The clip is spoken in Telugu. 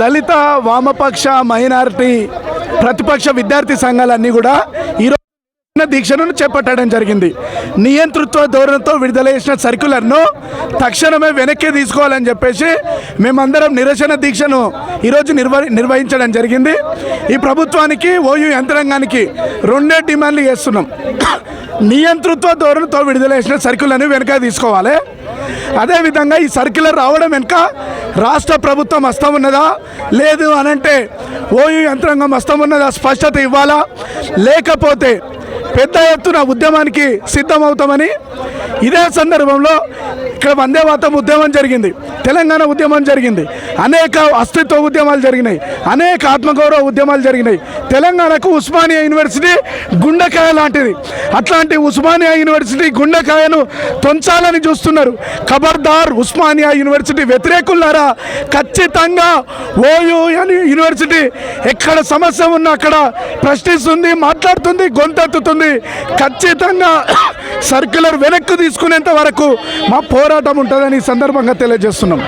దళిత వామపక్ష మైనారిటీ ప్రతిపక్ష విద్యార్థి సంఘాలన్నీ కూడా ఈరోజు దీక్షను చేపట్టడం జరిగింది. నియంతృత్వ ధోరణితో విడుదల చేసిన సర్క్యులర్ను తక్షణమే వెనక్కి తీసుకోవాలని చెప్పేసి మేమందరం నిరసన దీక్షను ఈరోజు నిర్వ నిర్వహించడం జరిగింది. ఈ ప్రభుత్వానికి ఓయూ యంత్రాంగానికి రెండే డిమాండ్లు చేస్తున్నాం. నియంతృత్వ ధోరణితో విడుదల చేసిన సర్క్యులర్ని వెనక తీసుకోవాలి. అదేవిధంగా ఈ సర్క్యులర్ రావడం వెనుక రాష్ట్ర ప్రభుత్వం హస్తం ఉన్నదా? లేదు అనంటే ఓయూ యంత్రాంగం హస్తం ఉన్నదా? స్పష్టత ఇవ్వాలా? లేకపోతే పెద్ద ఎత్తున ఉద్యమానికి సిద్ధమవుతామని ఇదే సందర్భంలో ఇక్కడ వందే మాతం ఉద్యమం జరిగింది. తెలంగాణ ఉద్యమం జరిగింది. అనేక అస్తిత్వ ఉద్యమాలు జరిగినాయి. అనేక ఆత్మగౌరవ ఉద్యమాలు జరిగినాయి. తెలంగాణకు ఉస్మానియా యూనివర్సిటీ గుండెకాయ లాంటిది. అట్లాంటి ఉస్మానియా యూనివర్సిటీ గుండెకాయను తొంచాలని చూస్తున్నారు. ఖబర్దార్ ఉస్మానియా యూనివర్సిటీ వ్యతిరేకులారా ఖచ్చితంగా ఓయూ అని యూనివర్సిటీ ఎక్కడ సమస్య ఉన్నా అక్కడ ప్రశ్నిస్తుంది మాట్లాడుతుంది గొంతెత్తుతుంది. ఖచ్చితంగా సర్క్యులర్ వెనక్కి తీసుకునేంత వరకు మా పోరాటం ఉంటుందని ఈ సందర్భంగా తెలియజేస్తున్నాం.